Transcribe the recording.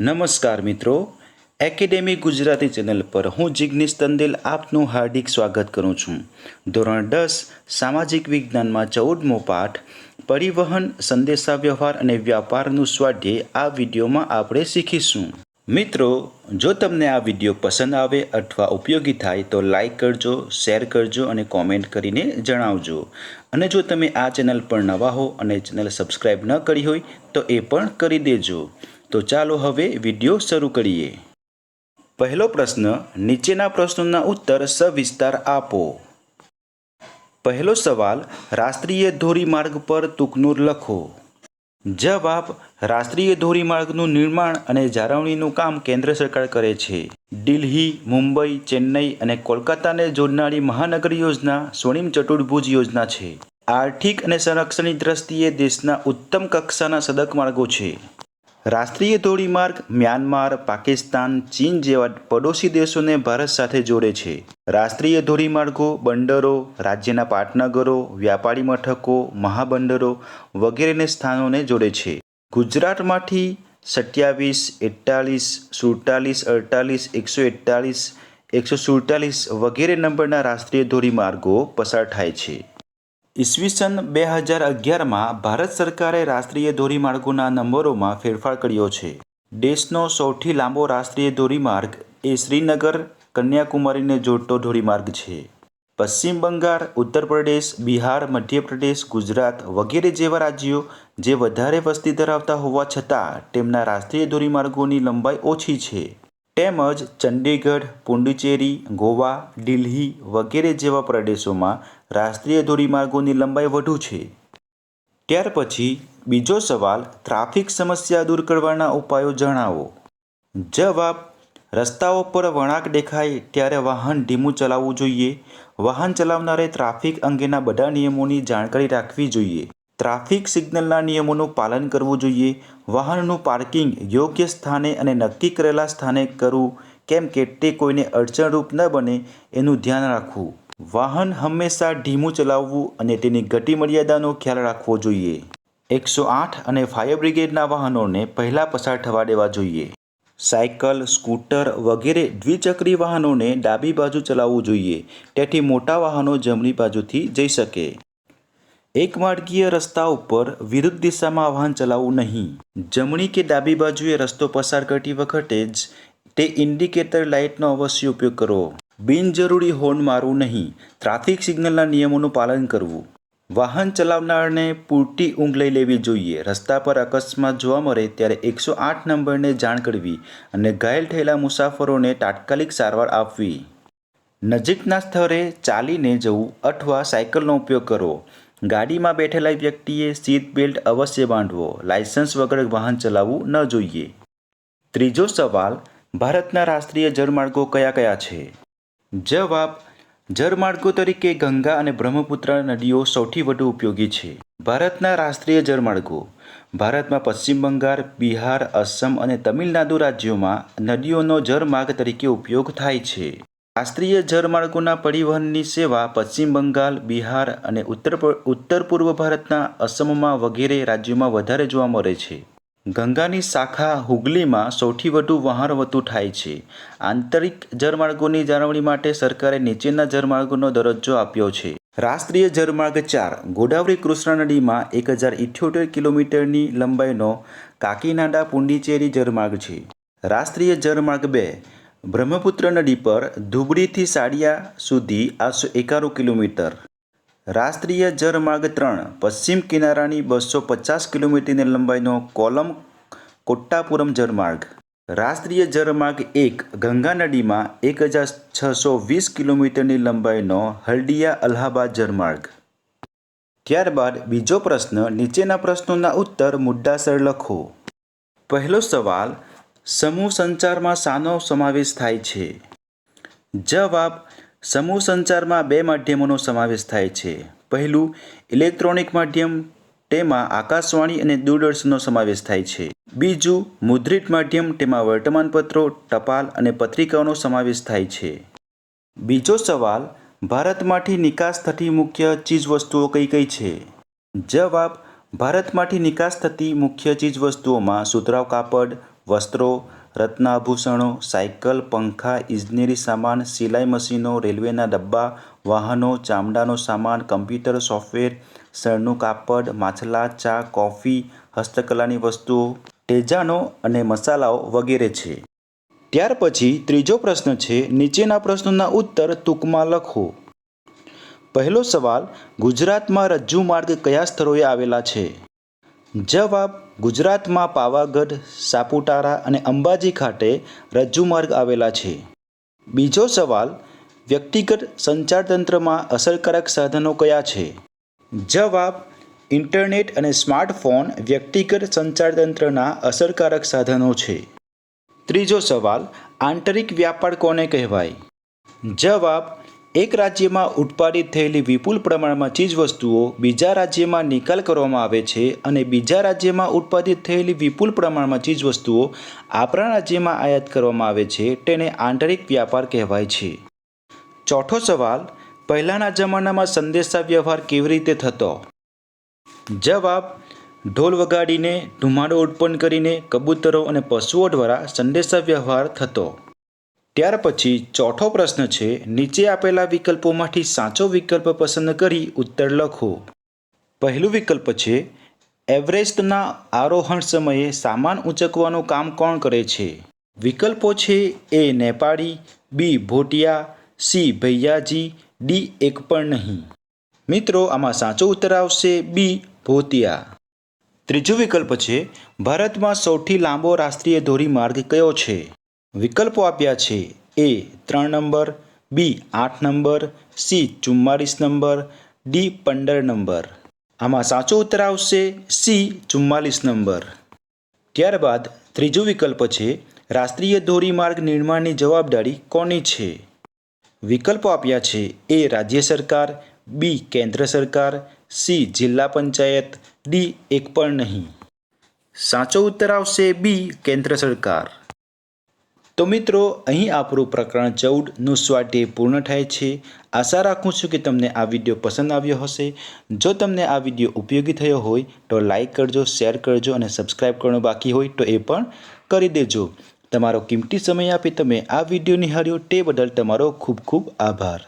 નમસ્કાર મિત્રો. Academy Gujarati channel પર હું જિગ્નેશ તંદેલ આપનું હાર્દિક સ્વાગત કરું છું. ધોરણ દસ, સામાજિક વિજ્ઞાનમાં ચૌદમો પાઠ, પરિવહન, સંદેશાવ્યવહાર અને વ્યાપારનું સ્વાધ્યાય આ વિડીયોમાં આપણે શીખીશું. મિત્રો, જો તમને આ વીડિયો પસંદ આવે અથવા ઉપયોગી થાય તો લાઈક કરજો, શેર કરજો અને કોમેન્ટ કરીને જણાવજો. અને જો તમે આ ચેનલ પર નવા હો અને ચેનલ સબસ્ક્રાઈબ ન કરી હોય તો એ પણ કરી દેજો. તો ચાલો હવે વીડિયો શરૂ કરીએ. પહેલો પ્રશ્ન, નીચેના પ્રશ્નોના ઉત્તર સવિસ્તાર આપો. પહેલો સવાલ, રાષ્ટ્રીય ધોરીમાર્ગ પર તુકનુર લખો. જવાબ, રાષ્ટ્રીય ધોરીમાર્ગનું નિર્માણ અને જાળવણીનું કામ કેન્દ્ર સરકાર કરે છે. દિલ્હી, મુંબઈ, ચેન્નઈ અને કોલકાતાને જોડનારી મહાનગર યોજના સ્વર્ણિમ ચતુર્ભુજ યોજના છે. આર્થિક અને સંરક્ષણની દ્રષ્ટિએ દેશના ઉત્તમ કક્ષાના સડક માર્ગો છે. રાષ્ટ્રીય ધોરીમાર્ગ મ્યાનમાર, પાકિસ્તાન, ચીન જેવા પડોશી દેશોને ભારત સાથે જોડે છે. રાષ્ટ્રીય ધોરીમાર્ગો બંદરો, રાજ્યના પાટનગરો, વ્યાપારી મથકો, મહાબંદરો વગેરેને સ્થાનોને જોડે છે. ગુજરાતમાંથી સત્યાવીસ, એકતાલીસ, સુડતાલીસ, અડતાલીસ, એકસો એકતાલીસ, એકસો સુડતાલીસ વગેરે નંબરના રાષ્ટ્રીય ધોરીમાર્ગો પસાર થાય છે. ઈસવીસન બે હજાર અગિયારમાં ભારત સરકારે રાષ્ટ્રીય ધોરીમાર્ગોના નંબરોમાં ફેરફાર કર્યો છે. દેશનો સૌથી લાંબો રાષ્ટ્રીય ધોરીમાર્ગ એ શ્રીનગર, કન્યાકુમારીને જોડતો ધોરીમાર્ગ છે. પશ્ચિમ બંગાળ ઉત્તર પ્રદેશ બિહાર, મધ્યપ્રદેશ, ગુજરાત વગેરે જેવા રાજ્યો જે વધારે વસ્તી ધરાવતા હોવા છતાં તેમના રાષ્ટ્રીય ધોરીમાર્ગોની લંબાઈ ઓછી છે. તેમજ ચંડીગઢ, પુડુચેરી, ગોવા, દિલ્હી વગેરે જેવા પ્રદેશોમાં રાષ્ટ્રીય ધોરીમાર્ગોની લંબાઈ વધુ છે. ત્યાર પછી બીજો સવાલ ટ્રાફિક સમસ્યા દૂર કરવાના ઉપાયો જણાવો. જવાબ, રસ્તાઓ પર વળાંક દેખાય ત્યારે વાહન ધીમું ચલાવવું જોઈએ. વાહન ચલાવનારે ટ્રાફિક અંગેના બધા નિયમોની જાણકારી રાખવી જોઈએ. ટ્રાફિક સિગ્નલના નિયમોનું પાલન કરવું જોઈએ. વાહનનું પાર્કિંગ યોગ્ય સ્થાને અને નક્કી કરેલા સ્થાને કરવું, કેમ કે તે કોઈને અડચણરૂપ ન બને એનું ધ્યાન રાખવું. વાહન હંમેશા ધીમું ચલાવવું અને તેની ગતિ મર્યાદાનો ખ્યાલ રાખવો જોઈએ. એકસો આઠ અને ફાયર બ્રિગેડના વાહનોને પહેલાં પસાર થવા દેવા જોઈએ. સાયકલ, સ્કૂટર વગેરે દ્વિચક્રી વાહનોને ડાબી બાજુ ચલાવવું જોઈએ, તેથી મોટા વાહનો જમણી બાજુથી જઈ શકે. એક માર્ગીય રસ્તા ઉપર વિરુદ્ધ દિશામાં વાહન ચલાવવું નહીં. જમણી કે ડાબી બાજુએ રસ્તો પસાર કરતી વખતે જ તે ઇન્ડિકેટર લાઇટનો અવશ્ય ઉપયોગ કરવો બિનજરૂરી હોર્ન મારવું નહીં. ટ્રાફિક સિગ્નલના નિયમોનું પાલન કરવું. વાહન ચલાવનારને પૂરતી ઊંઘ લઈ લેવી જોઈએ. રસ્તા પર અકસ્માત જોવા મળે ત્યારે એકસો આઠ નંબરને જાણ કરવી અને ઘાયલ થયેલા મુસાફરોને તાત્કાલિક સારવાર આપવી. નજીકના સ્થળે ચાલીને જવું અથવા સાયકલનો ઉપયોગ કરવો ગાડીમાં બેઠેલા વ્યક્તિએ સીટ બેલ્ટ અવશ્ય બાંધવો લાયસન્સ વગર વાહન ચલાવવું ન જોઈએ. ત્રીજો સવાલ, ભારતના રાષ્ટ્રીય જળમાર્ગો કયા કયા છે? જવાબ, જળમાર્ગો તરીકે ગંગા અને બ્રહ્મપુત્ર નદીઓ સૌથી વધુ ઉપયોગી છે. ભારતના રાષ્ટ્રીય જળમાર્ગો, ભારતમાં પશ્ચિમ બંગાળ, બિહાર અસમ અને તમિલનાડુ રાજ્યોમાં નદીઓનો જળમાર્ગ તરીકે ઉપયોગ થાય છે. રાષ્ટ્રીય જળમાર્ગોના પરિવહનની સેવા પશ્ચિમ બંગાળ, બિહાર અને ઉત્તર ઉત્તર પૂર્વ ભારતના અસમમાં વગેરે રાજ્યોમાં વધારે જોવા મળે છે. ગંગાની શાખા હુગલીમાં સૌથી વધુ વહાણવટું થાય છે. આંતરિક જળમાર્ગોની જાળવણી માટે સરકારે નીચેના જળમાર્ગોનો દરજ્જો આપ્યો છે. રાષ્ટ્રીય જળમાર્ગ ચાર, ગોદાવરી કૃષ્ણા નદીમાં એક હજાર ઇઠ્યોતેર કિલોમીટરની લંબાઈનો કાકીનાડા પુંડીચેરી જળમાર્ગ છે. રાષ્ટ્રીય જળમાર્ગ બે બ્રહ્મપુત્ર નદી પર ધુબરીથી સાડિયા સુધી આઠસો એકાણું કિલોમીટર. રાષ્ટ્રીય જળમાર્ગ ત્રણ, પશ્ચિમ કિનારાની બસો પચાસ કિલોમીટરની લંબાઈનો કોલમ કોટ્ટાપુરમ જળમાર્ગ. રાષ્ટ્રીય જળમાર્ગ એક, ગંગા નદીમાં એક હજાર છસો વીસ કિલોમીટરની લંબાઈનો હલ્ડિયા અલ્હાબાદ જળમાર્ગ. ત્યારબાદ બીજો પ્રશ્ન, નીચેના પ્રશ્નોના ઉત્તર મુદ્દાસર લખો. પહેલો સવાલ સમૂહ સંચારમાં શાનો સમાવેશ થાય છે. જવાબ, સમૂહ સંચારમાં બે માધ્યમોનો સમાવેશ થાય છે. પહેલું, ઇલેક્ટ્રોનિક માધ્યમ, તેમાં આકાશવાણી અને દૂરદર્શનનો સમાવેશ થાય છે. બીજું, મુદ્રિત માધ્યમ, તેમાં વર્તમાનપત્રો, ટપાલ અને પત્રિકાઓનો સમાવેશ થાય છે. બીજો સવાલ, ભારતમાંથી નિકાસ થતી મુખ્ય ચીજવસ્તુઓ કઈ કઈ છે? જવાબ, ભારતમાંથી નિકાસ થતી મુખ્ય ચીજવસ્તુઓમાં સુતરાવ કાપડ વસ્ત્રો, રત્નાભૂષણો, સાયકલ, પંખા, ઇજનેરી સામાન, સિલાઈ મશીનો, રેલવેના ડબ્બા, વાહનો, ચામડાનો સામાન, કમ્પ્યુટર સોફ્ટવેર, શણનું કાપડ, માછલા, ચા, કોફી, હસ્તકલાની વસ્તુઓ તેજાનો અને મસાલાઓ વગેરે છે. ત્યાર પછી ત્રીજો પ્રશ્ન છે, નીચેના પ્રશ્નોના ઉત્તર ટૂંકમાં લખો. પહેલો સવાલ, ગુજરાતમાં રજ્જુ માર્ગ કયા સ્થળોએ આવેલા છે? જવાબ ગુજરાતમાં પાવાગઢ, સાપુતારા અને અંબાજી ખાતે રજ્જુ માર્ગ આવેલા છે. બીજો સવાલ, વ્યક્તિગત સંચાર તંત્રમાં અસરકારક સાધનો કયા છે? જવાબ, ઇન્ટરનેટ અને સ્માર્ટફોન વ્યક્તિગત સંચાર તંત્રના અસરકારક સાધનો છે. ત્રીજો સવાલ, આંતરિક વ્યાપાર કોને કહેવાય? જવાબ એક રાજ્યમાં ઉત્પાદિત થયેલી વિપુલ પ્રમાણમાં ચીજવસ્તુઓ બીજા રાજ્યમાં નિકાલ કરવામાં આવે છે અને બીજા રાજ્યમાં ઉત્પાદિત થયેલી વિપુલ પ્રમાણમાં ચીજવસ્તુઓ આપણા રાજ્યમાં આયાત કરવામાં આવે છે તેને આંતરિક વ્યાપાર કહેવાય છે. ચોથો સવાલ, પહેલાંના જમાનામાં સંદેશા વ્યવહાર કેવી રીતે થતો? જવાબ, ઢોલ વગાડીને, ધુમાડો ઉત્પન્ન કરીને, કબૂતરો અને પશુઓ દ્વારા સંદેશા વ્યવહાર થતો. ત્યાર પછી ચોથો પ્રશ્ન છે, નીચે આપેલા વિકલ્પોમાંથી સાચો વિકલ્પ પસંદ કરી ઉત્તર લખો. પહેલું વિકલ્પ છે, એવરેસ્ટના આરોહણ સમયે સામાન ઊંચકવાનું કામ કોણ કરે છે? વિકલ્પો છે, A Nepali, B Bhotia, C Bhaiyaji, D એક પણ નહીં. મિત્રો, આમાં સાચો ઉત્તર આવશે, બી ભોતિયા ત્રીજો વિકલ્પ છે, ભારતમાં સૌથી લાંબો રાષ્ટ્રીય ધોરીમાર્ગ કયો છે? વિકલ્પો આપ્યા છે. એ ત્રણ નંબર, બી આઠ નંબર, સી ચુમ્માળીસ નંબર, ડી પંદર નંબર. આમાં સાચો ઉત્તર આવશે સી ચુમ્માલીસ નંબર. ત્યારબાદ ત્રીજો વિકલ્પ છે, રાષ્ટ્રીય ધોરીમાર્ગ નિર્માણની જવાબદારી કોની છે? વિકલ્પો આપ્યા છે, એ રાજ્ય સરકાર, બી કેન્દ્ર સરકાર, સી જિલ્લા પંચાયત, ડી એક પણ નહીં. સાચો ઉત્તર આવશે બી કેન્દ્ર સરકાર. તો મિત્રો, અહીં આપણું પ્રકરણ ચૌદનું સ્વાધ્યાય પૂર્ણ થાય છે. આશા રાખું છું કે તમને આ વીડિયો પસંદ આવ્યો હશે. જો તમને આ વીડિયો ઉપયોગી થયો હોય, તો લાઈક કરજો, શેર કરજો અને સબસ્ક્રાઇબ કરવાનું બાકી હોય, તો એ પણ કરી દેજો. તમારો કિંમતી સમય આપી તમે આ વીડિયો નિહાળ્યો, તે બદલ તમારો ખૂબ ખૂબ આભાર.